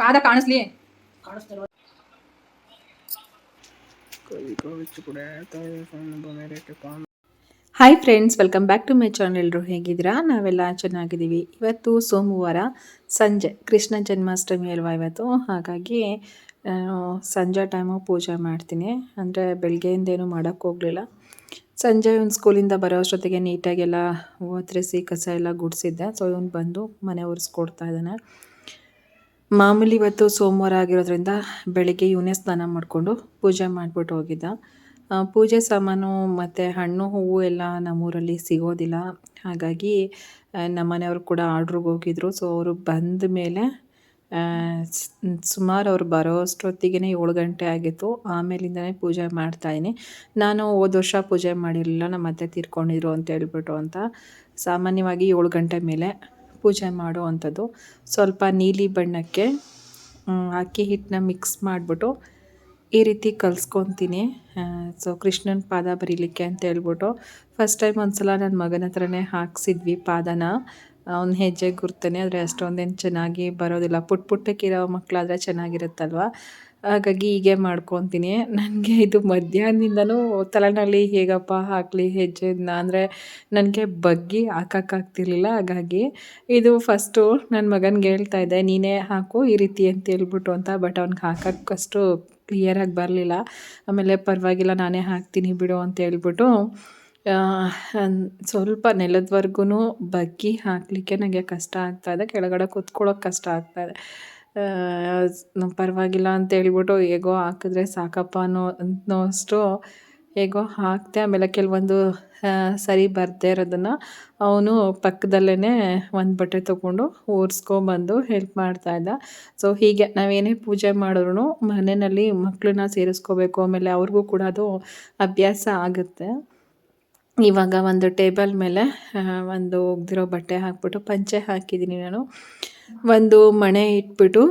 ಪಾದ ಕಾಣಿಸ್ಲಿ. Hi friends welcome back to my channel ಎಲ್ಲರೂ ಹೇಗಿದ್ದೀರಾ? ನಾವೆಲ್ಲ ಚೆನ್ನಾಗಿದ್ದೀವಿ. ಇವತ್ತು ಸೋಮವಾರ, ಸಂಜೆ, ಕೃಷ್ಣ ಜನ್ಮಾಷ್ಟಮಿ ಅಲ್ವಾ ಇವತ್ತು? ಹಾಗಾಗಿ ನಾನು ಸಂಜೆ ಟೈಮು ಪೂಜೆ ಮಾಡ್ತೀನಿ. ಅಂದರೆ ಬೆಳಗ್ಗೆಯಿಂದ ಏನು ಹೋಗಲಿಲ್ಲ. ಸಂಜೆ ಒಂದು ಸ್ಕೂಲಿಂದ ಬರೋ ಅಷ್ಟೊತ್ತಿಗೆ ನೀಟಾಗೆಲ್ಲ ಒತ್ತರಿಸಿ ಕಸ ಎಲ್ಲ ಗುಡಿಸಿದ್ದೆ. ಸೊ ಇವನು ಬಂದು ಮನೆ ಒರೆಸ್ಕೊಡ್ತಾ ಇದ್ದಾನೆ. ಮಾಮೂಲಿ ಇವತ್ತು ಸೋಮವಾರ ಆಗಿರೋದ್ರಿಂದ ಬೆಳಿಗ್ಗೆ ಇವನೇ ಸ್ನಾನ ಮಾಡಿಕೊಂಡು ಪೂಜೆ ಮಾಡಿಬಿಟ್ಟು ಹೋಗಿದ್ದ. ಪೂಜೆ ಸಾಮಾನು ಮತ್ತು ಹಣ್ಣು, ಹೂವು ಎಲ್ಲ ನಮ್ಮೂರಲ್ಲಿ ಸಿಗೋದಿಲ್ಲ. ಹಾಗಾಗಿ ನಮ್ಮ ಮನೆಯವರು ಕೂಡ ಆರ್ಡ್ರಿಗೆ ಹೋಗಿದ್ರು. ಸೊ ಅವರು ಬಂದ ಮೇಲೆ ಸುಮಾರು ಅವ್ರು ಬರೋ ಅಷ್ಟೊತ್ತಿಗೆ ಏಳು ಗಂಟೆ ಆಗಿತ್ತು. ಆಮೇಲಿಂದನೇ ಪೂಜೆ ಮಾಡ್ತಾಯಿದ್ದೀನಿ ನಾನು ಹೋದ ವರ್ಷ ಪೂಜೆ ಮಾಡಿರಲಿಲ್ಲ. ನಮ್ಮ ಅತ್ತೆ ತೀರ್ಕೊಂಡಿದ್ರು ಅಂತ ಹೇಳ್ಬಿಟ್ಟು ಅಂತ. ಸಾಮಾನ್ಯವಾಗಿ ಏಳು ಗಂಟೆ ಮೇಲೆ ಪೂಜೆ ಮಾಡುವಂಥದ್ದು ಸ್ವಲ್ಪ ನೀಲಿ ಬಣ್ಣಕ್ಕೆ ಅಕ್ಕಿ ಹಿಟ್ಟನ್ನ ಮಿಕ್ಸ್ ಮಾಡಿಬಿಟ್ಟು ಈ ರೀತಿ ಕಲಿಸ್ಕೊತೀನಿ. ಸೊ ಕೃಷ್ಣನ ಪಾದ ಬರೀಲಿಕ್ಕೆ ಅಂತ ಹೇಳ್ಬಿಟ್ಟು. ಫಸ್ಟ್ ಟೈಮ್ ಒಂದು ಸಲ ನನ್ನ ಮಗನ ಹತ್ರನೇ ಹಾಕ್ಸಿದ್ವಿ ಪಾದನ. ಅವ್ನ ಹೆಜ್ಜೆ ಗುರ್ತಾನೆ ಆದರೆ ಅಷ್ಟೊಂದೇನು ಚೆನ್ನಾಗಿ ಬರೋದಿಲ್ಲ. ಪುಟ್ ಪುಟ್ಟಕ್ಕಿರೋ ಮಕ್ಕಳಾದರೆ ಚೆನ್ನಾಗಿರುತ್ತಲ್ವ? ಹಾಗಾಗಿ ಹೀಗೆ ಮಾಡ್ಕೊತೀನಿ. ನನಗೆ ಇದು ಮಧ್ಯಾಹ್ನದಿಂದನೂ ತಲೆನಲ್ಲಿ ಹೇಗಪ್ಪ ಹಾಕಲಿ ಹೆಜ್ಜೆನ ಅಂದರೆ ನನಗೆ ಬಗ್ಗಿ ಹಾಕೋಕ್ಕಾಗ್ತಿರ್ಲಿಲ್ಲ ಹಾಗಾಗಿ ಇದು ಫಸ್ಟು ನನ್ನ ಮಗನಿಗೆ ಹೇಳ್ತಾ ಇದ್ದೆ, ನೀನೇ ಹಾಕು ಈ ರೀತಿ ಅಂತ ಹೇಳ್ಬಿಟ್ಟು ಅಂತ, ಬಟ್ ಅವ್ನಿಗೆ ಹಾಕೋಕ್ಕಷ್ಟು ಕ್ಲಿಯರಾಗಿ ಬರಲಿಲ್ಲ. ಆಮೇಲೆ ಪರವಾಗಿಲ್ಲ, ನಾನೇ ಹಾಕ್ತೀನಿ ಬಿಡು ಅಂತ ಹೇಳ್ಬಿಟ್ಟು ಸ್ವಲ್ಪ ನೆಲದವರೆಗೂ ಬಗ್ಗಿ ಹಾಕಲಿಕ್ಕೆ ನನಗೆ ಕಷ್ಟ ಆಗ್ತಾಯಿದೆ ಕೆಳಗಡೆ ಕೂತ್ಕೊಳ್ಳೋಕೆ ಕಷ್ಟ ಆಗ್ತಾ ಇದೆ. ಪರವಾಗಿಲ್ಲ ಅಂತ ಹೇಳ್ಬಿಟ್ಟು ಹೇಗೋ ಹಾಕಿದ್ರೆ ಸಾಕಪ್ಪ ಅನ್ನೋ, ಅನ್ನೋಷ್ಟು ಹೇಗೋ ಹಾಕಿದೆ ಆಮೇಲೆ ಕೆಲವೊಂದು ಸರಿ ಬರದೇ ಇರೋದನ್ನು ಅವನು ಪಕ್ಕದಲ್ಲೇ ಒಂದು ಬಟ್ಟೆ ತೊಗೊಂಡು ಓರಿಸ್ಕೊಬಂದು ಹೆಲ್ಪ್ ಮಾಡ್ತಾ ಇದ್ದ. ಸೊ ಹೀಗೆ ನಾವೇನೇ ಪೂಜೆ ಮಾಡಿದ್ರು ಮನೆಯಲ್ಲಿ ಮಕ್ಕಳನ್ನ ಸೇರಿಸ್ಕೋಬೇಕು. ಆಮೇಲೆ ಅವ್ರಿಗೂ ಕೂಡ ಅದು ಅಭ್ಯಾಸ ಆಗುತ್ತೆ. ಇವಾಗ ಒಂದು ಟೇಬಲ್ ಮೇಲೆ ಒಂದು ಒಗ್ದಿರೋ ಬಟ್ಟೆ ಹಾಕ್ಬಿಟ್ಟು ಪಂಚೆ ಹಾಕಿದ್ದೀನಿ ನಾನು. ಒಂದು ಮಣೆ ಇಟ್ಬಿಟ್ಟು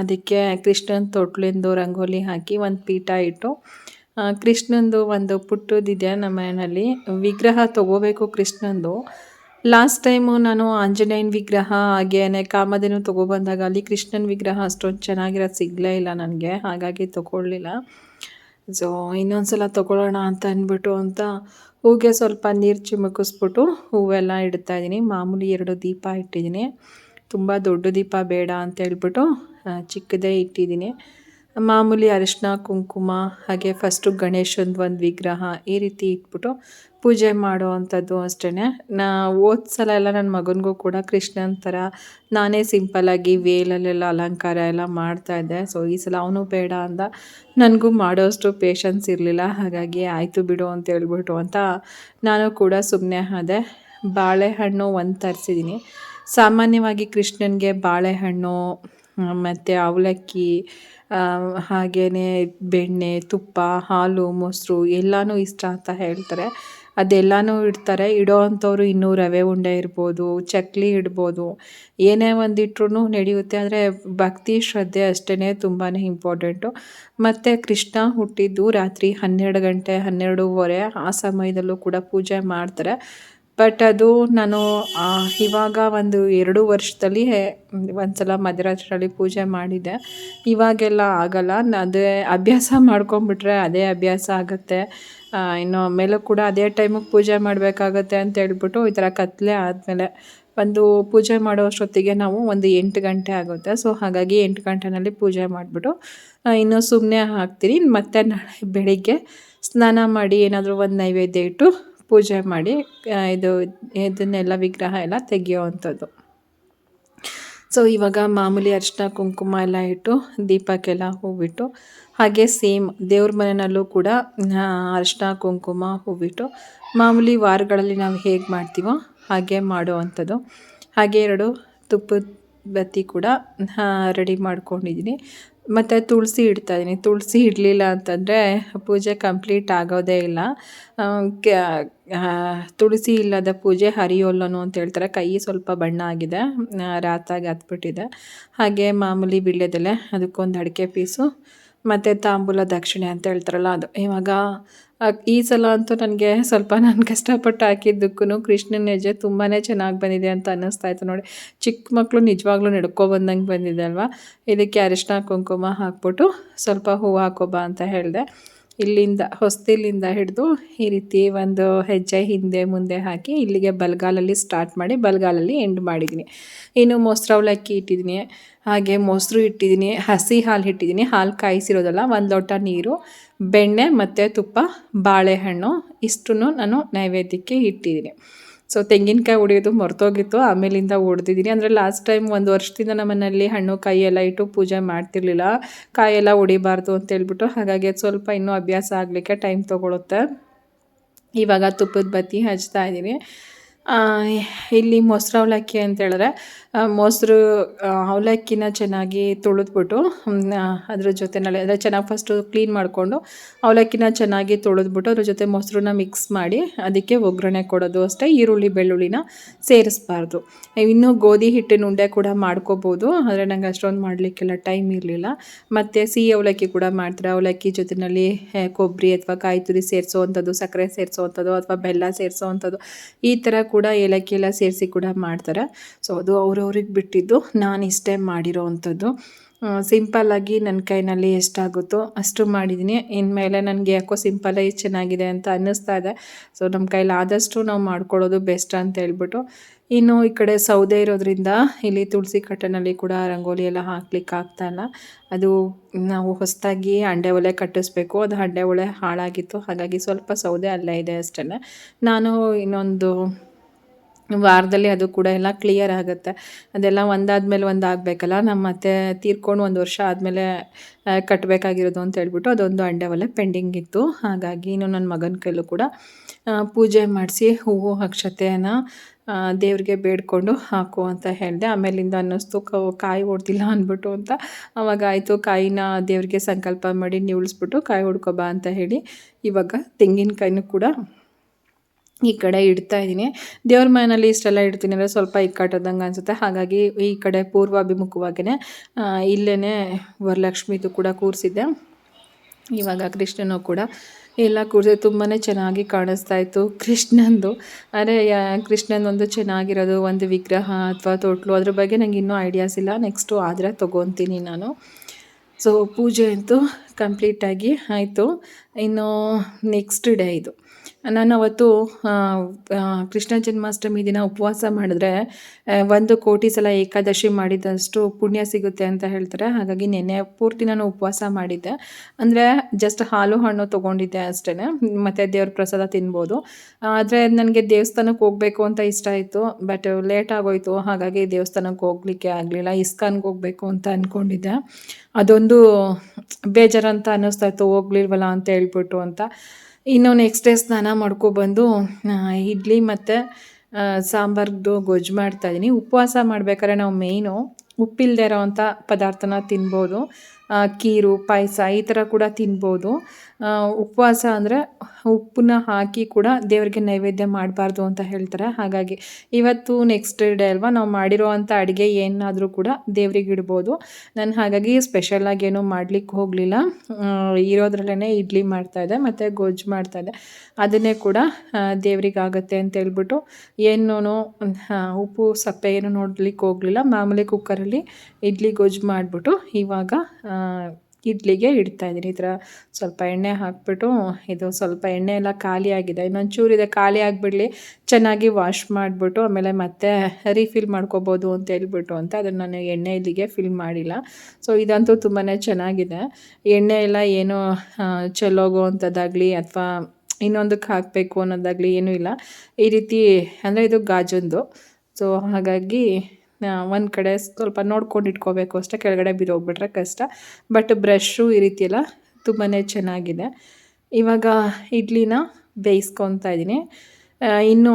ಅದಕ್ಕೆ ಕೃಷ್ಣನ ತೊಟ್ಲಿಂದು ರಂಗೋಲಿ ಹಾಕಿ ಒಂದು ಪೀಠ ಇಟ್ಟು ಕೃಷ್ಣಂದು ಒಂದು ಪುಟ್ಟದಿದೆ ನಮ್ಮ ಮನೆಯಲ್ಲಿ. ವಿಗ್ರಹ ತೊಗೋಬೇಕು ಕೃಷ್ಣಂದು. ಲಾಸ್ಟ್ ಟೈಮು ನಾನು ಆಂಜನೇಯನ ವಿಗ್ರಹ ಹಾಗೇನೆ ಕಾಮಧೇನು ತೊಗೊಬಂದಾಗ ಅಲ್ಲಿ ಕೃಷ್ಣನ ವಿಗ್ರಹ ಅಷ್ಟೊಂದು ಚೆನ್ನಾಗಿರೋದು ಸಿಗಲೇ ಇಲ್ಲ ನನಗೆ, ಹಾಗಾಗಿ ತೊಗೊಳ್ಳಿಲ್ಲ. ಸೊ ಇನ್ನೊಂದು ಸಲ ತೊಗೊಳ್ಳೋಣ ಅಂತ ಅಂದ್ಬಿಟ್ಟು ಅಂತ ಹೂಗೆ ಸ್ವಲ್ಪ ನೀರು ಚಿಮುಕಿಸ್ಬಿಟ್ಟು ಹೂವೆಲ್ಲ ಇಡ್ತಾ ಇದ್ದೀನಿ. ಮಾಮೂಲಿ ಎರಡು ದೀಪ ಇಟ್ಟಿದ್ದೀನಿ. ತುಂಬ ದೊಡ್ಡ ದೀಪ ಬೇಡ ಅಂತ ಹೇಳ್ಬಿಟ್ಟು ಚಿಕ್ಕದೇ ಇಟ್ಟಿದ್ದೀನಿ. ಮಾಮೂಲಿ ಅರಿಶಿನ, ಕುಂಕುಮ, ಹಾಗೆ ಫಸ್ಟು ಗಣೇಶಂದು ಒಂದು ವಿಗ್ರಹ ಈ ರೀತಿ ಇಟ್ಬಿಟ್ಟು ಪೂಜೆ ಮಾಡೋ ಅಂಥದ್ದು ಅಷ್ಟೇ ನಾ ಹೋದ ಸಲ ಎಲ್ಲ ನನ್ನ ಮಗನಿಗೂ ಕೂಡ ಕೃಷ್ಣನ ಥರ ನಾನೇ ಸಿಂಪಲ್ಲಾಗಿ ವೇಲಲ್ಲೆಲ್ಲ ಅಲಂಕಾರ ಎಲ್ಲ ಮಾಡ್ತಾಯಿದ್ದೆ ಸೊ ಈ ಸಲ ಅವನು ಬೇಡ ಅಂದ. ನನಗೂ ಮಾಡೋಷ್ಟು ಪೇಷನ್ಸ್ ಇರಲಿಲ್ಲ. ಹಾಗಾಗಿ ಆಯಿತು ಬಿಡು ಅಂತ ಹೇಳ್ಬಿಟ್ಟು ಅಂತ ನಾನು ಕೂಡ ಸುಮ್ಮನೆ ಆದೆ. ಬಾಳೆಹಣ್ಣು ಒಂದು ತರಿಸಿದ್ದೀನಿ ಸಾಮಾನ್ಯವಾಗಿ ಕೃಷ್ಣನಿಗೆ ಬಾಳೆಹಣ್ಣು, ಮತ್ತು ಅವಲಕ್ಕಿ ಹಾಗೆಯೇ ಬೆಣ್ಣೆ, ತುಪ್ಪ, ಹಾಲು, ಮೊಸರು ಎಲ್ಲನೂ ಇಷ್ಟ ಅಂತ ಹೇಳ್ತಾರೆ. ಅದೆಲ್ಲನೂ ಇಡ್ತಾರೆ. ಇಡೋ ಅಂಥವ್ರು ಇನ್ನೂ ರವೆ ಉಂಡೆ ಇರ್ಬೋದು, ಚಕ್ಲಿ ಇಡ್ಬೋದು, ಏನೇ ಒಂದಿಟ್ರೂ ನಡೆಯುತ್ತೆ ಆದರೆ ಭಕ್ತಿ, ಶ್ರದ್ಧೆ ಅಷ್ಟೇ ತುಂಬಾ ಇಂಪಾರ್ಟೆಂಟು ಮತ್ತು ಕೃಷ್ಣ ಹುಟ್ಟಿದ್ದು ರಾತ್ರಿ ಹನ್ನೆರಡು ಗಂಟೆ ಹನ್ನೆರಡೂವರೆ ಆ ಸಮಯದಲ್ಲೂ ಕೂಡ ಪೂಜೆ ಮಾಡ್ತಾರೆ. ಬಟ್ ಅದು ನಾನು ಇವಾಗ ಒಂದು ಎರಡು ವರ್ಷದಲ್ಲಿ ಒಂದು ಸಲ ಮಧ್ಯರಾತ್ರಿಯಲ್ಲಿ ಪೂಜೆ ಮಾಡಿದ್ದೆ. ಇವಾಗೆಲ್ಲ ಆಗಲ್ಲ. ಅದೇ ಅಭ್ಯಾಸ ಮಾಡ್ಕೊಂಬಿಟ್ರೆ ಅದೇ ಅಭ್ಯಾಸ ಆಗುತ್ತೆ. ಇನ್ನು ಆಮೇಲೂ ಕೂಡ ಅದೇ ಟೈಮಿಗೆ ಪೂಜೆ ಮಾಡಬೇಕಾಗತ್ತೆ ಅಂತ ಹೇಳ್ಬಿಟ್ಟು ಈ ಥರ ಕತ್ತಲೆ ಆದಮೇಲೆ ಒಂದು ಪೂಜೆ ಮಾಡೋ ಅಷ್ಟೊತ್ತಿಗೆ ನಾವು ಒಂದು ಎಂಟು ಗಂಟೆ ಆಗುತ್ತೆ. ಸೊ ಹಾಗಾಗಿ ಎಂಟು ಗಂಟೆನಲ್ಲಿ ಪೂಜೆ ಮಾಡಿಬಿಟ್ಟು ಇನ್ನೂ ಸುಮ್ಮನೆ ಹಾಕ್ತೀನಿ. ಮತ್ತು ನಾಳೆ ಬೆಳಿಗ್ಗೆ ಸ್ನಾನ ಮಾಡಿ ಏನಾದರೂ ಒಂದು ನೈವೇದ್ಯ ಇಟ್ಟು ಪೂಜೆ ಮಾಡಿ ಇದು, ಇದನ್ನೆಲ್ಲ ವಿಗ್ರಹ ಎಲ್ಲ ತೆಗಿಯೋ ಅಂಥದ್ದು ಸೊ ಇವಾಗ ಮಾಮೂಲಿ ಅರ್ಶಿನ, ಕುಂಕುಮ ಎಲ್ಲ ಇಟ್ಟು, ದೀಪಕ್ಕೆಲ್ಲ ಹೂವಿಟ್ಟು, ಹಾಗೆ ಸೇಮ್ ದೇವ್ರ ಮನೆಯಲ್ಲೂ ಕೂಡ ಅರಿಶಿನ, ಕುಂಕುಮ ಹೂವಿಟ್ಟು, ಮಾಮೂಲಿ ವಾರಗಳಲ್ಲಿ ನಾವು ಹೇಗೆ ಮಾಡ್ತೀವೋ ಹಾಗೆ ಮಾಡುವಂಥದ್ದು. ಹಾಗೆ ಎರಡು ತುಪ್ಪದ ಬತ್ತಿ ಕೂಡ ರೆಡಿ ಮಾಡ್ಕೊಂಡಿದ್ದೀನಿ ಮತ್ತು ತುಳಸಿ ಇಡ್ತಾ ಇದ್ದೀನಿ. ತುಳಸಿ ಇಡಲಿಲ್ಲ ಅಂತಂದರೆ ಪೂಜೆ ಕಂಪ್ಲೀಟ್ ಆಗೋದೇ ಇಲ್ಲ. ತುಳಸಿ ಇಲ್ಲದ ಪೂಜೆ ಹರಿಯೋಲ್ಲನು ಅಂತ ಹೇಳ್ತಾರೆ. ಕೈ ಸ್ವಲ್ಪ ಬಣ್ಣ ಆಗಿದೆ. ರಾತಾಗಿ ಹತ್ಬಿಟ್ಟಿದೆ. ಹಾಗೆ ಮಾಮೂಲಿ ವೀಳ್ಯದೆಲೆ ಅದಕ್ಕೊಂದು ಅಡಿಕೆ ಪೀಸು, ಮತ್ತು ತಾಂಬೂಲ ದಕ್ಷಿಣೆ ಅಂತ ಹೇಳ್ತಾರಲ್ಲ ಅದು. ಇವಾಗ ಈ ಸಲ ಅಂತೂ ನನಗೆ ಸ್ವಲ್ಪ ನಾನು ಕಷ್ಟಪಟ್ಟು ಹಾಕಿದ್ದಕ್ಕೂ ಕೃಷ್ಣನ ಹೆಜ್ಜೆ ತುಂಬಾ ಚೆನ್ನಾಗಿ ಬಂದಿದೆ ಅಂತ ಅನ್ನಿಸ್ತಾ ಇತ್ತು ನೋಡಿ. ಚಿಕ್ಕ ಮಕ್ಕಳು ನಿಜವಾಗ್ಲೂ ನಡ್ಕೊ ಬಂದಂಗೆ ಬಂದಿದೆ ಅಲ್ವಾ? ಇದಕ್ಕೆ ಅರಿಶಿನ ಕುಂಕುಮ ಹಾಕ್ಬಿಟ್ಟು ಸ್ವಲ್ಪ ಹೂವು ಹಾಕೋಬಾ ಅಂತ ಹೇಳಿದೆ. ಇಲ್ಲಿಂದ, ಹೊಸ್ತಿಲಿಂದ ಹಿಡಿದು ಈ ರೀತಿ ಒಂದು ಹೆಜ್ಜೆ ಹಿಂದೆ ಮುಂದೆ ಹಾಕಿ ಇಲ್ಲಿಗೆ ಬಲಗಾಲಲ್ಲಿ ಸ್ಟಾರ್ಟ್ ಮಾಡಿ ಬಲಗಾಲಲ್ಲಿ ಎಂಡ್ ಮಾಡಿದ್ದೀನಿ. ಇನ್ನು ಮೊಸರು ಅವಲಕ್ಕಿ ಇಟ್ಟಿದ್ದೀನಿ, ಹಾಗೆ ಮೊಸರು ಇಟ್ಟಿದ್ದೀನಿ, ಹಸಿ ಹಾಲು ಇಟ್ಟಿದ್ದೀನಿ. ಹಾಲು ಕಾಯಿಸಿರೋದಲ್ಲ, ಒಂದು ಲೋಟ ನೀರು, ಬೆಣ್ಣೆ ಮತ್ತು ತುಪ್ಪ, ಬಾಳೆಹಣ್ಣು, ಇಷ್ಟನ್ನು ನಾನು ನೈವೇದ್ಯಕ್ಕೆ ಇಟ್ಟಿದ್ದೀನಿ. ಸೊ ತೆಂಗಿನಕಾಯಿ ಹೊಡೆಯೋದು ಮರ್ತೋಗಿತ್ತು, ಆಮೇಲಿಂದ ಹೊಡೆದಿದ್ದೀನಿ ಅಂದರೆ ಲಾಸ್ಟ್ ಟೈಮ್ ಒಂದು ವರ್ಷದಿಂದ ನಮ್ಮ ಮನೆಯಲ್ಲಿ ಹಣ್ಣು ಕಾಯಿ ಎಲ್ಲ ಇಟ್ಟು ಪೂಜೆ ಮಾಡ್ತಿರ್ಲಿಲ್ಲ. ಕಾಯೆಲ್ಲ ಹೊಡಿಬಾರ್ದು ಅಂತ ಹೇಳ್ಬಿಟ್ಟು ಹಾಗಾಗಿ ಅದು ಸ್ವಲ್ಪ ಇನ್ನೂ ಅಭ್ಯಾಸ ಆಗಲಿಕ್ಕೆ ಟೈಮ್ ತೊಗೊಳುತ್ತೆ. ಇವಾಗ ತುಪ್ಪದ ಬತ್ತಿ ಹಚ್ತಾ ಇದ್ದೀನಿ. ಇಲ್ಲಿ ಮೊಸರು ಅವಲಕ್ಕಿ ಅಂತ ಹೇಳಿದ್ರೆ ಮೊಸರು ಅವಲಕ್ಕಿನ ಚೆನ್ನಾಗಿ ತೊಳೆದ್ಬಿಟ್ಟು ಅದರ ಜೊತೆನಲ್ಲಿ ಅಂದರೆ ಚೆನ್ನಾಗಿ ಫಸ್ಟು ಕ್ಲೀನ್ ಮಾಡಿಕೊಂಡು, ಅವಲಕ್ಕಿನ ಚೆನ್ನಾಗಿ ತೊಳೆದ್ಬಿಟ್ಟು ಅದ್ರ ಜೊತೆ ಮೊಸರನ್ನ ಮಿಕ್ಸ್ ಮಾಡಿ, ಅದಕ್ಕೆ ಒಗ್ಗರಣೆ ಕೊಡೋದು ಅಷ್ಟೇ, ಈರುಳ್ಳಿ, ಬೆಳ್ಳುಳ್ಳಿನ ಸೇರಿಸ್ಬಾರ್ದು. ಇನ್ನೂ ಗೋಧಿ, ಹಿಟ್ಟಿನ ಉಂಡೆ ಕೂಡ ಮಾಡ್ಕೋಬೋದು, ಆದರೆ ನಂಗೆ ಅಷ್ಟೊಂದು ಮಾಡಲಿಕ್ಕೆಲ್ಲ ಟೈಮ್ ಇರಲಿಲ್ಲ. ಮತ್ತು ಸಿಹಿ ಅವಲಕ್ಕಿ ಕೂಡ ಮಾಡ್ತಾರೆ, ಅವಲಕ್ಕಿ ಜೊತೆಯಲ್ಲಿ ಕೊಬ್ಬರಿ ಅಥವಾ ಕಾಯಿ ತುರಿ ಸೇರಿಸೋ ಸಕ್ಕರೆ ಸೇರಿಸೋ ಅಂಥದ್ದು ಅಥವಾ ಬೆಲ್ಲ ಸೇರಿಸೋ ಅಂಥದ್ದು ಈ ಥರ ಕೂಡ ಏಲಕ್ಕಿ ಎಲ್ಲ ಸೇರಿಸಿ ಕೂಡ ಮಾಡ್ತಾರೆ. ಸೊ ಅದು ಅವ್ರವ್ರಿಗೆ ಬಿಟ್ಟಿದ್ದು, ನಾನು ಇಷ್ಟೇ ಮಾಡಿರೋ ಅಂಥದ್ದು. ಸಿಂಪಲ್ಲಾಗಿ ನನ್ನ ಕೈನಲ್ಲಿ ಎಷ್ಟಾಗುತ್ತೋ ಅಷ್ಟು ಮಾಡಿದ್ದೀನಿ ಇನ್ಮೇಲೆ ನನಗೆ ಯಾಕೋ ಸಿಂಪಲ್ಲೇ ಚೆನ್ನಾಗಿದೆ ಅಂತ ಅನ್ನಿಸ್ತಾ ಇದೆ. ಸೊ ನಮ್ಮ ಕೈಲಿ ಆದಷ್ಟು ನಾವು ಮಾಡ್ಕೊಳ್ಳೋದು ಬೆಸ್ಟ್ ಅಂತ ಹೇಳ್ಬಿಟ್ಟು, ಇನ್ನು ಈ ಕಡೆ ಸೌದೆ ಇರೋದ್ರಿಂದ ಇಲ್ಲಿ ತುಳಸಿ ಕಟ್ಟನಲ್ಲಿ ಕೂಡ ರಂಗೋಲಿ ಎಲ್ಲ ಹಾಕ್ಲಿಕ್ಕೆ ಆಗ್ತಾಯಿಲ್ಲ ಅದು ನಾವು ಹೊಸದಾಗಿ ಹಂಡೆ ಒಲೆ ಕಟ್ಟಿಸ್ಬೇಕು. ಅದು ಹಂಡೆ ಒಲೆ ಹಾಳಾಗಿತ್ತು. ಹಾಗಾಗಿ ಸ್ವಲ್ಪ ಸೌದೆ ಅಲ್ಲೇ ಇದೆ ಅಷ್ಟೇ ನಾನು ಇನ್ನೊಂದು ವಾರದಲ್ಲಿ ಅದು ಕೂಡ ಎಲ್ಲ ಕ್ಲಿಯರ್ ಆಗುತ್ತೆ. ಅದೆಲ್ಲ ಒಂದಾದ್ಮೇಲೆ ಒಂದು ಆಗಬೇಕಲ್ಲ ನಮ್ಮ ಮತ್ತೆ ತೀರ್ಕೊಂಡು ಒಂದು ವರ್ಷ ಆದಮೇಲೆ ಕಟ್ಟಬೇಕಾಗಿರೋದು ಅಂತ ಹೇಳ್ಬಿಟ್ಟು ಅದೊಂದು ಅಂಡೆವಲ್ಲ ಪೆಂಡಿಂಗ್ ಇತ್ತು. ಹಾಗಾಗಿ ಇನ್ನು ನನ್ನ ಮಗನ ಕೈಲೂ ಕೂಡ ಪೂಜೆ ಮಾಡಿಸಿ ಹೂವು ಅಕ್ಷತೆಯನ್ನು ದೇವ್ರಿಗೆ ಬೇಡ್ಕೊಂಡು ಹಾಕು ಅಂತ ಹೇಳಿದೆ. ಆಮೇಲಿಂದ ಅನ್ನಿಸ್ತು ಕಾಯಿ ಹೊಡ್ದಿಲ್ಲ ಅಂದ್ಬಿಟ್ಟು ಅಂತ. ಅವಾಗ ಆಯಿತು, ಕಾಯಿನ ದೇವ್ರಿಗೆ ಸಂಕಲ್ಪ ಮಾಡಿ ನಿವುಳಿಸ್ಬಿಟ್ಟು ಕಾಯಿ ಹೊಡ್ಕೊಬಾ ಅಂತ ಹೇಳಿ ಇವಾಗ ತೆಂಗಿನಕಾಯಿನೂ ಕೂಡ ಈ ಕಡೆ ಇಡ್ತಾ ಇದ್ದೀನಿ. ದೇವ್ರ ಮನೆಯಲ್ಲಿ ಇಷ್ಟೆಲ್ಲ ಇಡ್ತೀನಿ ಅಂದರೆ ಸ್ವಲ್ಪ ಇಕ್ಕಾಟದಂಗೆ ಅನಿಸುತ್ತೆ. ಹಾಗಾಗಿ ಈ ಕಡೆ ಪೂರ್ವಾಭಿಮುಖವಾಗಿಯೇ ಇಲ್ಲೇ ವರಲಕ್ಷ್ಮಿದು ಕೂಡ ಕೂರಿಸಿದ್ದೆ. ಇವಾಗ ಕೃಷ್ಣನೂ ಕೂಡ ಎಲ್ಲ ಕೂರಿಸಿ ತುಂಬಾ ಚೆನ್ನಾಗಿ ಕಾಣಿಸ್ತಾ ಇತ್ತು ಕೃಷ್ಣಂದು. ಅಂದರೆ ಕೃಷ್ಣನೊಂದು ಚೆನ್ನಾಗಿರೋದು ಒಂದು ವಿಗ್ರಹ ಅಥವಾ ತೊಟ್ಲು, ಅದ್ರ ಬಗ್ಗೆ ನನಗೆ ಇನ್ನೂ ಐಡಿಯಾಸ್ ಇಲ್ಲ. ನೆಕ್ಸ್ಟು ಆದರೆ ತೊಗೊತೀನಿ ನಾನು. ಸೊ ಪೂಜೆ ಅಂತೂ ಕಂಪ್ಲೀಟಾಗಿ ಆಯಿತು. ಇನ್ನು ನೆಕ್ಸ್ಟ್ ಡೇ ಇದು. ನಾನು ಅವತ್ತು ಕೃಷ್ಣ ಜನ್ಮಾಷ್ಟಮಿ ದಿನ ಉಪವಾಸ ಮಾಡಿದ್ರೆ ಒಂದು ಕೋಟಿ ಸಲ ಏಕಾದಶಿ ಮಾಡಿದಷ್ಟು ಪುಣ್ಯ ಸಿಗುತ್ತೆ ಅಂತ ಹೇಳ್ತಾರೆ. ಹಾಗಾಗಿ ನೆನ್ನೆ ಪೂರ್ತಿ ನಾನು ಉಪವಾಸ ಮಾಡಿದ್ದೆ. ಅಂದರೆ ಜಸ್ಟ್ ಹಾಲು, ಹಣ್ಣು ತೊಗೊಂಡಿದ್ದೆ ಅಷ್ಟೇ ಮತ್ತು ದೇವ್ರ ಪ್ರಸಾದ ತಿನ್ಬೋದು. ಆದರೆ ನನಗೆ ದೇವಸ್ಥಾನಕ್ಕೆ ಹೋಗಬೇಕು ಅಂತ ಇಷ್ಟ ಆಯಿತು. ಬಟ್ ಲೇಟ್ ಆಗೋಯ್ತು. ಹಾಗಾಗಿ ದೇವಸ್ಥಾನಕ್ಕೆ ಹೋಗಲಿಕ್ಕೆ ಆಗಲಿಲ್ಲ. ಇಸ್ಕಾನ್ಗೆ ಹೋಗಬೇಕು ಅಂತ ಅಂದ್ಕೊಂಡಿದ್ದೆ ಅದೊಂದು ಬೇಜಾರಂತ ಅನ್ನಿಸ್ತಾ ಇತ್ತು. ಹೋಗ್ಲಿಲ್ವಲ್ಲ ಅಂತ ಹೇಳ್ಬಿಟ್ಟು ಅಂತ. ಇನ್ನು ನೆಕ್ಸ್ಟ್ ಡೇ ಸ್ನಾನ ಮಾಡ್ಕೊಬಂದು ಇಡ್ಲಿ ಮತ್ತು ಸಾಂಬಾರ್ದು ಗೊಜ್ಜು ಮಾಡ್ತಾಯಿದ್ದೀನಿ ಉಪವಾಸ ಮಾಡ್ಬೇಕಾದ್ರೆ ನಾವು ಮೇಯ್ನು ಉಪ್ಪಿಲ್ಲದೆ ಇರೋವಂಥ ಪದಾರ್ಥನ ತಿನ್ಬೋದು. ಕೀರು, ಪಾಯಸ ಈ ಥರ ಕೂಡ ತಿನ್ಬೋದು. ಉಪವಾಸ ಅಂದರೆ ಉಪ್ಪನ್ನ ಹಾಕಿ ಕೂಡ ದೇವರಿಗೆ ನೈವೇದ್ಯ ಮಾಡಬಾರ್ದು ಅಂತ ಹೇಳ್ತಾರೆ. ಹಾಗಾಗಿ ಇವತ್ತು ನೆಕ್ಸ್ಟ್ ಡೇ ಅಲ್ವಾ ನಾವು ಮಾಡಿರೋ ಅಂಥ ಅಡುಗೆ ಏನಾದರೂ ಕೂಡ ದೇವ್ರಿಗೆ ಇಡ್ಬೋದು. ನಾನು ಹಾಗಾಗಿ ಸ್ಪೆಷಲಾಗಿ ಏನೂ ಮಾಡ್ಲಿಕ್ಕೆ ಹೋಗಲಿಲ್ಲ. ಇರೋದ್ರಲ್ಲೇ ಇಡ್ಲಿ ಮಾಡ್ತಾಯಿದ್ದೆ ಮತ್ತು ಗೊಜ್ಜು ಮಾಡ್ತಾಯಿದ್ದೆ ಅದನ್ನೇ ಕೂಡ ದೇವ್ರಿಗೆ ಆಗುತ್ತೆ ಅಂತ ಹೇಳ್ಬಿಟ್ಟು ಏನೂ ಉಪ್ಪು, ಸಪ್ಪೆ ಏನು ನೋಡಲಿಕ್ಕೆ ಹೋಗಲಿಲ್ಲ. ಮಾಮೂಲಿ ಕುಕ್ಕರಲ್ಲಿ ಇಡ್ಲಿ ಗೊಜ್ಜು ಮಾಡಿಬಿಟ್ಟು ಇವಾಗ ಇಡ್ಲಿಗೆ ಇಡ್ತಾ ಇದ್ದೀನಿ. ಈ ಥರ ಸ್ವಲ್ಪ ಎಣ್ಣೆ ಹಾಕ್ಬಿಟ್ಟು ಇದು ಸ್ವಲ್ಪ ಎಣ್ಣೆ ಎಲ್ಲ ಖಾಲಿ ಆಗಿದೆ. ಇನ್ನೊಂದು ಇದೆ ಖಾಲಿ ಆಗಿಬಿಡಲಿ, ಚೆನ್ನಾಗಿ ವಾಶ್ ಮಾಡಿಬಿಟ್ಟು ಆಮೇಲೆ ಮತ್ತೆ ರೀಫಿಲ್ ಮಾಡ್ಕೋಬೋದು ಅಂತ ಹೇಳ್ಬಿಟ್ಟು ಅಂತ ಅದನ್ನು ನಾನು ಎಣ್ಣೆ ಇಲ್ಲಿಗೆ ಫಿಲ್ ಮಾಡಿಲ್ಲ. ಸೊ ಇದಂತೂ ತುಂಬಾ ಚೆನ್ನಾಗಿದೆ. ಎಣ್ಣೆ ಎಲ್ಲ ಏನೋ ಚೆಲ್ಲೋಗೋ ಅಂಥದ್ದಾಗಲಿ ಅಥವಾ ಇನ್ನೊಂದಕ್ಕೆ ಹಾಕಬೇಕು ಅನ್ನೋದಾಗಲಿ ಏನೂ ಇಲ್ಲ. ಈ ರೀತಿ, ಅಂದರೆ ಇದು ಗಾಜೊಂದು. ಸೊ ಹಾಗಾಗಿ ಒಂದು ಕಡೆ ಸ್ವಲ್ಪ ನೋಡ್ಕೊಂಡು ಇಟ್ಕೋಬೇಕು ಅಷ್ಟೇ, ಕೆಳಗಡೆ ಬಿದ್ದೋಗ್ಬಿಟ್ರೆ ಕಷ್ಟ. ಬಟ್ ಬ್ರಷು ಈ ರೀತಿ ಎಲ್ಲ ತುಂಬಾ ಚೆನ್ನಾಗಿದೆ. ಇವಾಗ ಇಡ್ಲಿನ ಬೇಯಿಸ್ಕೊತಾ ಇದ್ದೀನಿ. ಇನ್ನು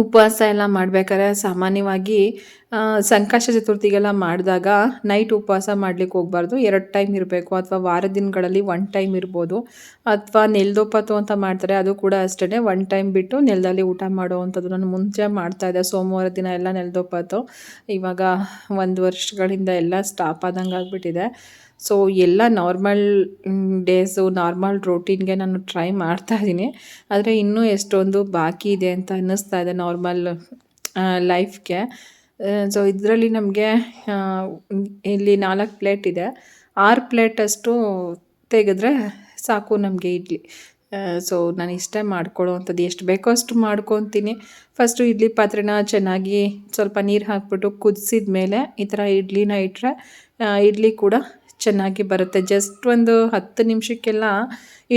ಉಪವಾಸ ಎಲ್ಲ ಮಾಡ್ಬೇಕಾದ್ರೆ ಸಾಮಾನ್ಯವಾಗಿ ಸಂಕಷ್ಟ ಚತುರ್ಥಿಗೆಲ್ಲ ಮಾಡಿದಾಗ ನೈಟ್ ಉಪವಾಸ ಮಾಡ್ಲಿಕ್ಕೆ ಹೋಗ್ಬಾರ್ದು. ಎರಡು ಟೈಮ್ ಇರಬೇಕು. ಅಥವಾ ವಾರ ದಿನಗಳಲ್ಲಿ ಒನ್ ಟೈಮ್ ಇರ್ಬೋದು. ಅಥವಾ ನೆಲ್ದೊಪ್ಪತ್ತು ಅಂತ ಮಾಡ್ತಾರೆ. ಅದು ಕೂಡ ಅಷ್ಟೇ ಒನ್ ಟೈಮ್ ಬಿಟ್ಟು ನೆಲದಲ್ಲಿ ಊಟ ಮಾಡುವಂಥದ್ದು ನಾನು ಮುಂಚೆ ಮಾಡ್ತಾ ಇದ್ದೆ. ಸೋಮವಾರ ದಿನ ಎಲ್ಲ ನೆಲ್ದೊಪ್ಪತ್ತು ಇವಾಗ ಒಂದು ವರ್ಷಗಳಿಂದ ಎಲ್ಲ ಸ್ಟಾಪ್ ಆದಂಗೆ ಆಗಿಬಿಟ್ಟಿದೆ ಸೊ ಎಲ್ಲ ನಾರ್ಮಲ್ ಡೇಸು ನಾರ್ಮಲ್ ರೋಟೀನ್ಗೆ ನಾನು ಟ್ರೈ ಮಾಡ್ತಾ ಇದ್ದೀನಿ. ಆದರೆ ಇನ್ನೂ ಎಷ್ಟೊಂದು ಬಾಕಿ ಇದೆ ಅಂತ ಅನ್ನಿಸ್ತಾ ಇದೆ ನಾರ್ಮಲ್ ಲೈಫ್ಗೆ ಸೊ ಇದರಲ್ಲಿ ನಮಗೆ ಇಲ್ಲಿ ನಾಲ್ಕು ಪ್ಲೇಟ್ ಇದೆ. ಆರು ಪ್ಲೇಟಷ್ಟು ತೆಗೆದ್ರೆ ಸಾಕು ನಮಗೆ ಇಡ್ಲಿ. ಸೊ ನಾನು ಇಷ್ಟೇ ಮಾಡ್ಕೊಳ್ಳೋ ಎಷ್ಟು ಬೇಕೋ ಅಷ್ಟು ಮಾಡ್ಕೊತೀನಿ. ಫಸ್ಟು ಇಡ್ಲಿ ಪಾತ್ರೆನ ಚೆನ್ನಾಗಿ ಸ್ವಲ್ಪ ನೀರು ಹಾಕ್ಬಿಟ್ಟು ಕುದಿಸಿದ ಮೇಲೆ ಈ ಥರ ಇಡ್ಲಿನ ಇಟ್ಟರೆ ಇಡ್ಲಿ ಕೂಡ ಚೆನ್ನಾಗಿ ಬರುತ್ತೆ. ಜಸ್ಟ್ ಒಂದು ಹತ್ತು ನಿಮಿಷಕ್ಕೆಲ್ಲ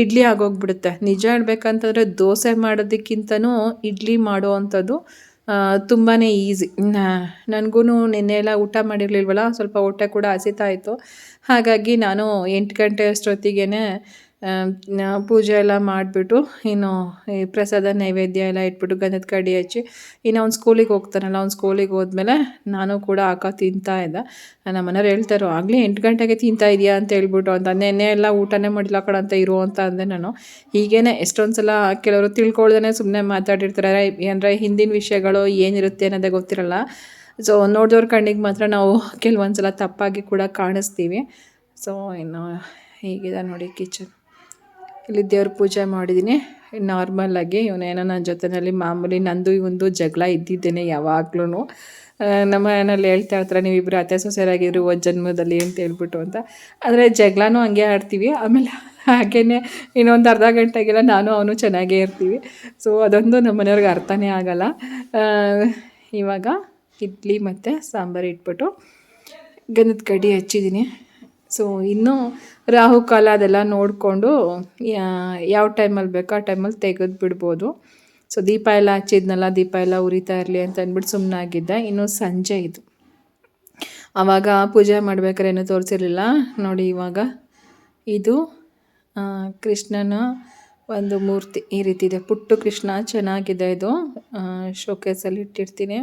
ಇಡ್ಲಿ ಆಗೋಗ್ಬಿಡುತ್ತೆ. ನಿಜ ಹೇಳ್ಬೇಕಂತಂದರೆ ದೋಸೆ ಮಾಡೋದಕ್ಕಿಂತನೂ ಇಡ್ಲಿ ಮಾಡೋ ಅಂಥದ್ದು ತುಂಬಾ ಈಸಿ ನನಗೂ ನಿನ್ನೆ ಎಲ್ಲ ಊಟ ಮಾಡಿರಲಿಲ್ವಲ್ಲ, ಸ್ವಲ್ಪ ಹೊಟ್ಟೆ ಕೂಡ ಹಸಿತಾ ಇತ್ತು. ಹಾಗಾಗಿ ನಾನು ಎಂಟು ಗಂಟೆ ಅಷ್ಟೊತ್ತಿಗೆ ಪೂಜೆ ಎಲ್ಲ ಮಾಡಿಬಿಟ್ಟು ಇನ್ನು ಈ ಪ್ರಸಾದ ನೈವೇದ್ಯ ಎಲ್ಲ ಇಟ್ಬಿಟ್ಟು ಗಂಧದ ಕಡಿ ಹಚ್ಚಿ, ಇನ್ನು ಅವ್ನು ಸ್ಕೂಲಿಗೆ ಹೋಗ್ತಾನಲ್ಲ, ಅವ್ನು ಸ್ಕೂಲಿಗೆ ಹೋದ್ಮೇಲೆ ನಾನು ಕೂಡ ಆಕ ತಿಂತಾ ಇದ್ದ. ನಮ್ಮ ಮನೆಯವ್ರು ಹೇಳ್ತಾರೋ, ಆಗಲಿ ಎಂಟು ಗಂಟೆಗೆ ತಿಂತಾ ಇದೆಯಾ ಅಂತ ಹೇಳ್ಬಿಟ್ಟು ಅಂತ. ನೆನ್ನೆ ಎಲ್ಲ ಊಟನೇ ಮಾಡಿಲ್ಲ ಕಣ ಅಂತ ಇರು ಅಂತ ಅಂದೆ ನಾನು. ಹೀಗೇನೆ ಎಷ್ಟೊಂದು ಸಲ ಕೆಲವರು ತಿಳ್ಕೊಳ್ದೇ ಸುಮ್ಮನೆ ಮಾತಾಡಿರ್ತಾರೆ. ಅಂದರೆ ಹಿಂದಿನ ವಿಷಯಗಳು ಏನಿರುತ್ತೆ ಅನ್ನೋದೇ ಗೊತ್ತಿರಲ್ಲ. ಸೊ ನೋಡಿದವ್ರ ಕಣ್ಣಿಗೆ ಮಾತ್ರ ನಾವು ಕೆಲವೊಂದು ಸಲ ತಪ್ಪಾಗಿ ಕೂಡ ಕಾಣಿಸ್ತೀವಿ. ಸೊ ಇನ್ನು ಹೀಗಿದೆ ನೋಡಿ ಕಿಚನ್ ಇಲ್ಲಿ ದೇವ್ರ ಪೂಜೆ ಮಾಡಿದ್ದೀನಿ ನಾರ್ಮಲಾಗಿ ಇವನೇನೋ ನನ್ನ ಜೊತೆಯಲ್ಲಿ ಮಾಮೂಲಿ ನಂದು ಇವೊಂದು ಜಗಳ ಇದ್ದಿದ್ದೇನೆ ಯಾವಾಗ್ಲೂ ನಮ್ಮ ಮನೇಲಿ ಹೇಳ್ತಾ ಇರ್ತಾರೆ ನೀವಿಬ್ಬರು ಅತ್ತೆ ಸೊಸೆರಾಗಿದ್ರು ಒಂದು ಜನ್ಮದಲ್ಲಿ ಅಂತ ಹೇಳ್ಬಿಟ್ಟು ಅಂತ. ಆದರೆ ಜಗಳನೂ ಹಂಗೆ ಆಡ್ತೀವಿ. ಆಮೇಲೆ ಹಾಗೆಯೇ ಇನ್ನೊಂದು ಅರ್ಧ ಗಂಟೆಗೆಲ್ಲ ನಾನು ಅವನು ಚೆನ್ನಾಗೇ ಇರ್ತೀವಿ. ಸೊ ಅದೊಂದು ನಮ್ಮ ಮನೆಯವ್ರಿಗೆ ಅರ್ಥನೇ ಆಗಲ್ಲ. ಇವಾಗ ಇಡ್ಲಿ ಮತ್ತು ಸಾಂಬಾರು ಇಟ್ಬಿಟ್ಟು ಗಂಧದ ಕಡ್ಡಿ ಹಚ್ಚಿದ್ದೀನಿ. ಸೊ ಇನ್ನೂ ರಾಹುಕಾಲ ಅದೆಲ್ಲ ನೋಡಿಕೊಂಡು ಯಾವ ಟೈಮಲ್ಲಿ ಬೇಕೋ ಆ ಟೈಮಲ್ಲಿ ತೆಗೆದು ಬಿಡ್ಬೋದು. ಸೊ ದೀಪ ಎಲ್ಲ ಹಚ್ಚಿದ್ನಲ್ಲ, ದೀಪ ಎಲ್ಲ ಉರಿತಾ ಇರಲಿ ಅಂತ ಅಂದ್ಬಿಟ್ಟು ಸುಮ್ಮನಾಗಿದ್ದೆ ಇನ್ನು ಸಂಜೆ ಇದು. ಆವಾಗ ಪೂಜೆ ಮಾಡ್ಬೇಕಾದ್ರೆ ಏನೂ ತೋರಿಸಿರಲಿಲ್ಲ. ನೋಡಿ ಇವಾಗ ಇದು ಕೃಷ್ಣನ ಒಂದು ಮೂರ್ತಿ ಈ ರೀತಿ ಇದೆ. ಪುಟ್ಟು ಕೃಷ್ಣ, ಚೆನ್ನಾಗಿದೆ ಇದು. ಶೋಕೇಸಲ್ಲಿ ಇಟ್ಟಿರ್ತೀನಿ.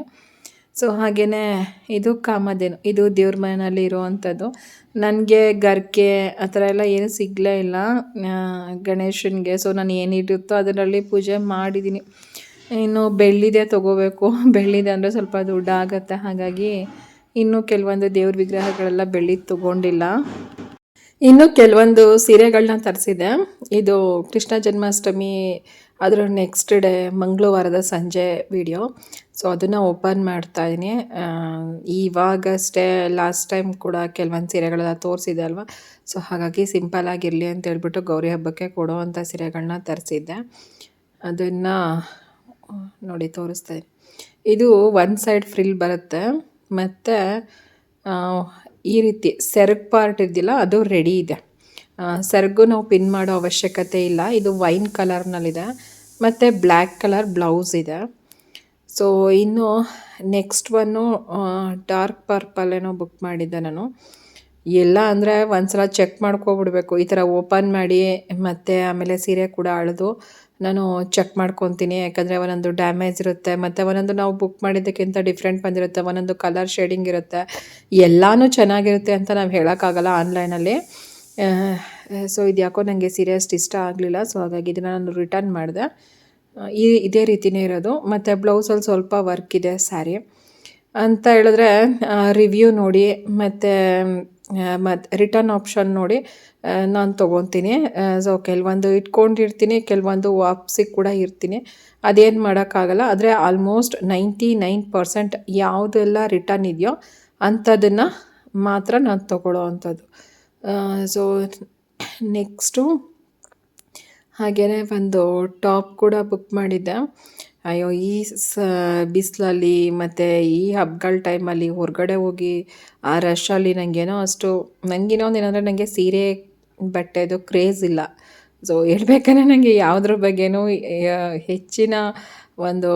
ಸೊ ಹಾಗೆಯೇ ಇದು ಕಾಮಧೇನು, ಇದು ದೇವ್ರ ಮನೆಯಲ್ಲಿ ಇರುವಂಥದ್ದು. ನನಗೆ ಗರ್ಕೆ ಆ ಥರ ಎಲ್ಲ ಏನು ಸಿಗಲೇ ಇಲ್ಲ ಗಣೇಶನಿಗೆ. ಸೊ ನಾನು ಏನಿರುತ್ತೋ ಅದರಲ್ಲಿ ಪೂಜೆ ಮಾಡಿದ್ದೀನಿ. ಇನ್ನು ಬೆಳ್ಳಿದೆ ತೊಗೋಬೇಕು. ಬೆಳ್ಳಿದೆ ಅಂದರೆ ಸ್ವಲ್ಪ ದುಡ್ಡು ಆಗುತ್ತೆ. ಹಾಗಾಗಿ ಇನ್ನೂ ಕೆಲವೊಂದು ದೇವ್ರ ವಿಗ್ರಹಗಳೆಲ್ಲ ಬೆಳ್ಳಿ ತೊಗೊಂಡಿಲ್ಲ. ಇನ್ನು ಕೆಲವೊಂದು ಸೀರೆಗಳನ್ನ ತರಿಸಿದೆ. ಇದು ಕೃಷ್ಣ ಜನ್ಮಾಷ್ಟಮಿ ಅದರ ನೆಕ್ಸ್ಟ್ ಡೇ ಮಂಗಳವಾರದ ಸಂಜೆ ವಿಡಿಯೋ ಸೊ ಅದನ್ನು ಓಪನ್ ಮಾಡ್ತಾ ಇದ್ದೀನಿ ಇವಾಗಷ್ಟೇ ಲಾಸ್ಟ್ ಟೈಮ್ ಕೂಡ ಕೆಲವೊಂದು ಸೀರೆಗಳೆಲ್ಲ ತೋರಿಸಿದೆ ಅಲ್ವಾ? ಸೊ ಹಾಗಾಗಿ ಸಿಂಪಲ್ ಆಗಿರಲಿ ಅಂತ ಹೇಳ್ಬಿಟ್ಟು ಗೌರಿ ಹಬ್ಬಕ್ಕೆ ಕೊಡೋವಂಥ ಸೀರೆಗಳನ್ನ ತರಿಸಿದ್ದೆ. ಅದನ್ನು, ನೋಡಿ, ತೋರಿಸ್ತಾ ಇದು ಒನ್ ಸೈಡ್ ಫ್ರಿಲ್ ಬರುತ್ತೆ. ಮತ್ತು ಈ ರೀತಿ ಸೆರಗ್ ಪಾರ್ಟ್ ಇದೆಯಲ್ಲ ಅದು ರೆಡಿ ಇದೆ. ಸೆರಗು ನಾವು ಪಿನ್ ಮಾಡೋ ಅವಶ್ಯಕತೆ ಇಲ್ಲ. ಇದು ವೈನ್ ಕಲರ್ನಲ್ಲಿದೆ ಮತ್ತು ಬ್ಲ್ಯಾಕ್ ಕಲರ್ ಬ್ಲೌಸ್ ಇದೆ. ಸೊ ಇನ್ನು ನೆಕ್ಸ್ಟ್ ಒನ್ನು ಡಾರ್ಕ್ ಪರ್ಪಲ್ ಏನೋ ಬುಕ್ ಮಾಡಿದ್ದೆ ನಾನು. ಎಲ್ಲ ಅಂದರೆ ಒಂದು ಸಲ ಚೆಕ್ ಮಾಡ್ಕೊಬಿಡ್ಬೇಕು. ಈ ಥರ ಓಪನ್ ಮಾಡಿ ಮತ್ತು ಆಮೇಲೆ ಸೀರೆ ಕೂಡ ಅಳೆದು ನಾನು ಚೆಕ್ ಮಾಡ್ಕೊತೀನಿ. ಯಾಕಂದರೆ ಒಂದೊಂದು ಡ್ಯಾಮೇಜ್ ಇರುತ್ತೆ. ಮತ್ತು ಒಂದೊಂದು ನಾವು ಬುಕ್ ಮಾಡಿದ್ದಕ್ಕಿಂತ ಡಿಫ್ರೆಂಟ್ ಬಂದಿರುತ್ತೆ. ಒಂದೊಂದು ಕಲರ್ ಶೇಡಿಂಗ್ ಇರುತ್ತೆ. ಎಲ್ಲನೂ ಚೆನ್ನಾಗಿರುತ್ತೆ ಅಂತ ನಾವು ಹೇಳೋಕ್ಕಾಗಲ್ಲ ಆನ್ಲೈನಲ್ಲಿ ಸೊ ಇದು ಯಾಕೋ ನನಗೆ ಸೀರೆ ಅಷ್ಟು ಇಷ್ಟ ಆಗಲಿಲ್ಲ. ಸೊ ಹಾಗಾಗಿ ಇದನ್ನು ನಾನು ರಿಟರ್ನ್ ಮಾಡಿದೆ. ಈ ಇದೇ ರೀತಿಯೇ ಇರೋದು. ಮತ್ತು ಬ್ಲೌಸಲ್ಲಿ ಸ್ವಲ್ಪ ವರ್ಕ್ ಇದೆ ಸ್ಯಾರಿ ಅಂತ ಹೇಳಿದ್ರೆ ರಿವ್ಯೂ ನೋಡಿ, ಮತ್ತು ಮತ್ತು ರಿಟರ್ನ್ ಆಪ್ಷನ್ ನೋಡಿ ನಾನು ತೊಗೊತೀನಿ. ಸೊ ಕೆಲವೊಂದು ಇಟ್ಕೊಂಡಿರ್ತೀನಿ, ಕೆಲವೊಂದು ವಾಪಸಿಗೆ ಕೂಡ ಇರ್ತೀನಿ. ಅದೇನು ಮಾಡೋಕ್ಕಾಗಲ್ಲ, ಆದರೆ ಆಲ್ಮೋಸ್ಟ್ ನೈಂಟಿ ನೈನ್ ಪರ್ಸೆಂಟ್ ಯಾವುದೆಲ್ಲ ರಿಟರ್ನ್ ಇದೆಯೋ ಅಂಥದನ್ನು ಮಾತ್ರ ನಾನು ತೊಗೊಳ್ಳೋ ಅಂಥದ್ದು. ಸೊ ನೆಕ್ಸ್ಟು ಹಾಗೆಯೇ ಒಂದು ಟಾಪ್ ಕೂಡ ಬುಕ್ ಮಾಡಿದ್ದೆ. ಅಯ್ಯೋ, ಈ ಸ, ಬಿಸಿಲಲ್ಲಿ ಮತ್ತು ಈ ಹಬ್ಬಗಳ ಟೈಮಲ್ಲಿ ಹೊರಗಡೆ ಹೋಗಿ ಆ ರಶಲ್ಲಿ ನನಗೇನೋ ಅಷ್ಟು ನನಗಿನ್ನೊಂದು ಏನಂದರೆ ನನಗೆ ಸೀರೆ ಬಟ್ಟೆದು ಕ್ರೇಜ್ ಇಲ್ಲ. ಸೊ ಹೇಳ್ಬೇಕಂದ್ರೆ ನನಗೆ ಯಾವುದ್ರ ಬಗ್ಗೆನೂ ಹೆಚ್ಚಿನ ಒಂದು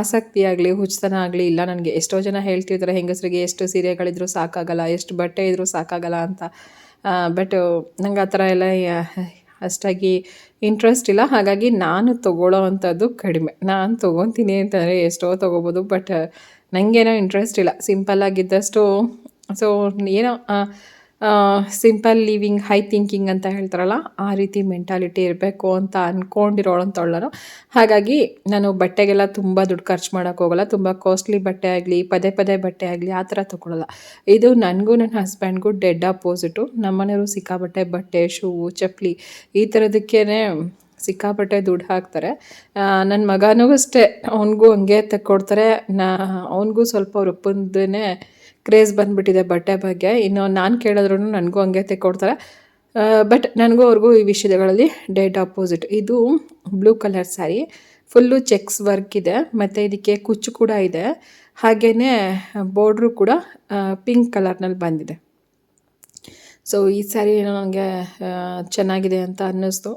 ಆಸಕ್ತಿ ಆಗಲಿ, ಹುಚ್ಚತನ ಆಗಲಿ ಇಲ್ಲ ನನಗೆ. ಎಷ್ಟೋ ಜನ ಹೇಳ್ತಿರ್ತಾರೆ, ಹೆಂಗಸರಿಗೆ ಎಷ್ಟು ಸೀರೆಗಳಿದ್ರೂ ಸಾಕಾಗಲ್ಲ, ಎಷ್ಟು ಬಟ್ಟೆ ಇದ್ದರೂ ಸಾಕಾಗಲ್ಲ ಅಂತ. ಬಟ್ ನಂಗೆ ಆ ಥರ ಎಲ್ಲ ಅಷ್ಟಾಗಿ ಇಂಟ್ರೆಸ್ಟ್ ಇಲ್ಲ. ಹಾಗಾಗಿ ನಾನು ತೊಗೊಳ್ಳೋ ಅಂಥದ್ದು ಕಡಿಮೆ. ನಾನು ತೊಗೊತೀನಿ ಅಂತಂದರೆ ಎಷ್ಟೋ ತೊಗೋಬೋದು ಬಟ್ ನನಗೇನೋ ಇಂಟ್ರೆಸ್ಟ್ ಇಲ್ಲ. ಸಿಂಪಲ್ ಆಗಿದ್ದಷ್ಟು ಸೊ ಏನೋ ಸಿಂಪಲ್ ಲಿವಿಂಗ್ ಹೈ ಥಿಂಕಿಂಗ್ ಅಂತ ಹೇಳ್ತಾರಲ್ಲ, ಆ ರೀತಿ ಮೆಂಟಾಲಿಟಿ ಇರಬೇಕು ಅಂತ ಅಂದ್ಕೊಂಡಿರೋಳಂತವಳು ನಾನು ಹಾಗಾಗಿ ನಾನು ಬಟ್ಟೆಗೆಲ್ಲ ತುಂಬ ದುಡ್ಡು ಖರ್ಚು ಮಾಡೋಕ್ಕೆ ಹೋಗಲ್ಲ, ತುಂಬ ಕಾಸ್ಟ್ಲಿ ಬಟ್ಟೆ ಆಗಲಿ, ಪದೇ ಪದೇ ಬಟ್ಟೆ ಆಗಲಿ, ಆ ಥರ ತೊಗೊಳಲ್ಲ. ಇದು ನನಗೂ ನನ್ನ ಹಸ್ಬೆಂಡ್ಗೂ ಡೆಡ್ ಅಪೋಸಿಟು ನಮ್ಮನೆಯವರು ಸಿಕ್ಕಾಬಟ್ಟೆ ಬಟ್ಟೆ ಶೂ ಚಪ್ಪಲಿ ಈ ಥರದಕ್ಕೇ ಸಿಕ್ಕಾಪಟ್ಟೆ ದುಡ್ಡು ಹಾಕ್ತಾರೆ. ನನ್ನ ಮಗನೂ ಅಷ್ಟೇ. ಅವನಿಗೂ ಹಂಗೆ ತಕ್ಕೊಡ್ತಾರೆ ನಾ, ಅವನಿಗೂ ಸ್ವಲ್ಪ ಅವ್ರ ಅಪ್ಪಂದೇ ಕ್ರೇಜ್ ಬಂದುಬಿಟ್ಟಿದೆ ಬಟ್ಟೆ ಬಗ್ಗೆ. ಇನ್ನು ನಾನು ಕೇಳಿದ್ರೂ ನನಗೂ ಹಂಗೆ ತೆಕ್ಕೊಡ್ತಾರೆ ಬಟ್ ನನಗೂ ಅವ್ರಿಗೂ ಈ ವಿಷಯಗಳಲ್ಲಿ ಡೇಟ್ ಅಪೋಸಿಟ್ ಇದು blue colour sari full checks work ಇದೆ. ಮತ್ತು ಇದಕ್ಕೆ ಕುಚ್ಚು ಕೂಡ ಇದೆ. ಹಾಗೆಯೇ ಬಾರ್ಡ್ರು ಕೂಡ ಪಿಂಕ್ ಕಲರ್ನಲ್ಲಿ ಬಂದಿದೆ. ಸೊ ಈ ಸ್ಯಾರಿ ನನಗೆ ಚೆನ್ನಾಗಿದೆ ಅಂತ ಅನ್ನಿಸ್ತು.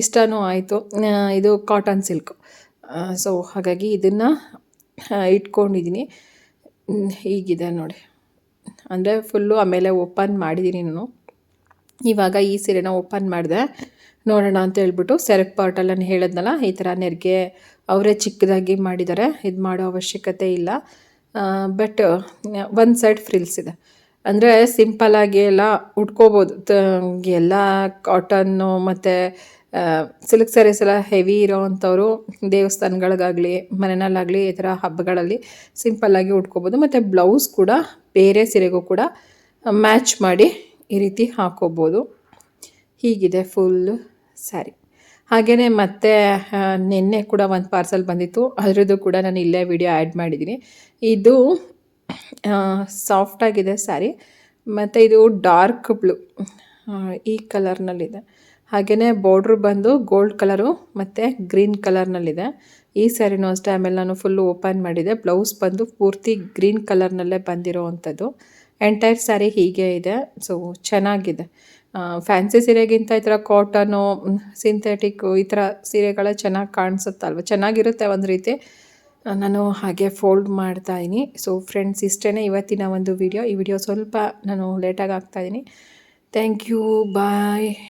ಇಷ್ಟನೂ ಆಯಿತು. ಇದು ಕಾಟನ್ ಸಿಲ್ಕ್ ಸೊ ಹಾಗಾಗಿ ಇದನ್ನು ಇಟ್ಕೊಂಡಿದ್ದೀನಿ ಹೀಗಿದೆ ನೋಡಿ. ಅಂದರೆ ಫುಲ್ಲು ಆಮೇಲೆ ಓಪನ್ ಮಾಡಿದ್ದೀನಿ ನಾನು ಇವಾಗ ಈ ಸೀರೆನ ಓಪನ್ ಮಾಡಿದೆ. ನೋಡೋಣ ಅಂತ ಹೇಳ್ಬಿಟ್ಟು ಸೆರೆಕ್ ಪಾರ್ಟಲ್ಲಿ ನಾನು ಹೇಳಿದ್ನಲ್ಲ, ಈ ಥರ ನೆರಿಗೆ ಅವರೇ ಚಿಕ್ಕದಾಗಿ ಮಾಡಿದ್ದಾರೆ ಇದು ಮಾಡೋ ಅವಶ್ಯಕತೆ ಇಲ್ಲ. ಬಟ್ ಒಂದು ಸೈಡ್ ಫ್ರಿಲ್ಸ್ ಇದೆ. ಅಂದರೆ ಸಿಂಪಲ್ಲಾಗಿ ಎಲ್ಲ ಉಟ್ಕೋಬೋದು. ಎಲ್ಲ ಕಾಟನ್ನು ಮತ್ತು ಸಿಲ್ಕ್ ಸ್ಯಾರೀಸ್ ಎಲ್ಲ ಹೆವಿ ಇರೋ ಅಂಥವ್ರು ದೇವಸ್ಥಾನಗಳಿಗಾಗಲಿ, ಮನೆಯಲ್ಲಾಗಲಿ ಈ ಥರ ಹಬ್ಬಗಳಲ್ಲಿ ಸಿಂಪಲ್ಲಾಗಿ ಉಟ್ಕೋಬೋದು. ಮತ್ತು ಬ್ಲೌಸ್ ಕೂಡ, ಬೇರೆ ಸೀರೆಗೂ ಕೂಡ ಮ್ಯಾಚ್ ಮಾಡಿ ಈ ರೀತಿ ಹಾಕೋಬೋದು. ಹೀಗಿದೆ ಫುಲ್ಲು ಸ್ಯಾರಿ ಹಾಗೆಯೇ ಮತ್ತೆ ನಿನ್ನೆ ಕೂಡ ಒಂದು ಪಾರ್ಸಲ್ ಬಂದಿತ್ತು. ಅದರದ್ದು ಕೂಡ ನಾನು ಇಲ್ಲೇ ವಿಡಿಯೋ ಆ್ಯಡ್ ಮಾಡಿದ್ದೀನಿ. ಇದು ಸಾಫ್ಟಾಗಿದೆ ಸ್ಯಾರಿ ಮತ್ತು ಇದು ಡಾರ್ಕ್ ಬ್ಲೂ ಈ ಕಲರ್ನಲ್ಲಿದೆ ಹಾಗೆಯೇ ಬಾರ್ಡ್ರ್ ಬಂದು ಗೋಲ್ಡ್ ಕಲರು ಮತ್ತು ಗ್ರೀನ್ ಕಲರ್ನಲ್ಲಿದೆ ಈ ಸ್ಯಾರಿನೂ ಅಷ್ಟೇ, ಆಮೇಲೆ ನಾನು ಫುಲ್ಲು ಓಪನ್ ಮಾಡಿದೆ. ಬ್ಲೌಸ್ ಬಂದು ಪೂರ್ತಿ ಗ್ರೀನ್ ಕಲರ್ನಲ್ಲೇ ಬಂದಿರೋ ಅಂಥದ್ದು ಎಂಟೈರ್ ಸ್ಯಾರಿ ಹೀಗೆ ಇದೆ. ಸೊ ಚೆನ್ನಾಗಿದೆ. ಫ್ಯಾನ್ಸಿ ಸೀರೆಗಿಂತ ಈ ಥರ ಕಾಟನು ಸಿಂಥೆಟಿಕ್ಕು ಈ ಥರ ಸೀರೆಗಳೇ ಚೆನ್ನಾಗಿ ಕಾಣಿಸುತ್ತಲ್ವ? ಚೆನ್ನಾಗಿರುತ್ತೆ ಒಂದು ರೀತಿ. ನಾನು ಹಾಗೆ ಫೋಲ್ಡ್ ಮಾಡ್ತಾ ಇದ್ದೀನಿ. ಸೊ ಫ್ರೆಂಡ್ಸ್ ಇಷ್ಟೇ ಇವತ್ತಿನ ಒಂದು ವಿಡಿಯೋ ಈ ವಿಡಿಯೋ ಸ್ವಲ್ಪ ನಾನು ಲೇಟಾಗಿ ಹಾಕ್ತಾಯಿದ್ದೀನಿ ಥ್ಯಾಂಕ್ ಯು ಬಾಯ್